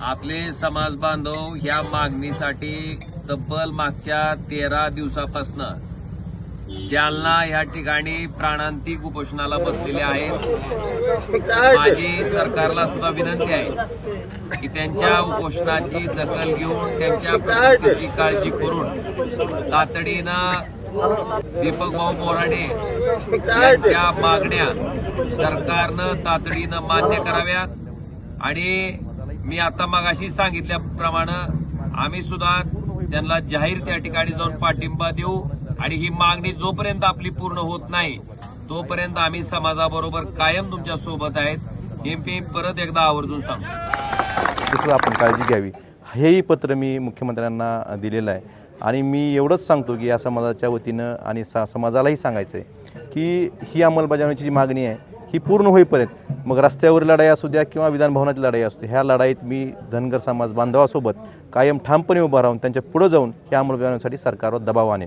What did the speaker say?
आपले समाज बांधव ह्या मागणीसाठी तब्बल मागच्या तेरा दिवसापासनं जालना ह्या ठिकाणी प्राणांतिक उपोषणाला बसलेले आहेत. माझी सरकारला सुद्धा विनंती आहे की त्यांच्या उपोषणाची दखल घेऊन त्यांच्या प्रकृतीची काळजी करून तातडीनं दीपक भाऊ बोराडे यांच्या मागण्या सरकारनं तातडीनं मान्य कराव्यात आणि मी आता मगाशी सांगितल्याप्रमाणे आम्ही सुद्धा त्यांना जाहीर त्या ठिकाणी जाऊन पाठिंबा देऊ आणि ही मागणी जोपर्यंत आपली पूर्ण होत नाही तोपर्यंत आम्ही समाजाबरोबर कायम तुमच्यासोबत आहेत. हे मी परत एकदा आवर्जून सांगतो दुसरं आपण काळजी घ्यावी. हेही पत्र मी मुख्यमंत्र्यांना दिलेलं आहे. आणि मी एवढंच सांगतो की या समाजाच्या वतीनं आणि सा समाजालाही सांगायचं आहे की ही अंमलबजावणीची जी मागणी आहे ही पूर्ण होईपर्यंत. मग रस्त्यावरील लढाई असू द्या किंवा विधानभवनाची लढाई असू द्या ह्या लढाईत मी धनगर समाज बांधवासोबत कायम ठामपणे उभा राहून त्यांच्या पुढं जाऊन या अंमलबजावणीसाठी सरकारवर दबाव आणेन.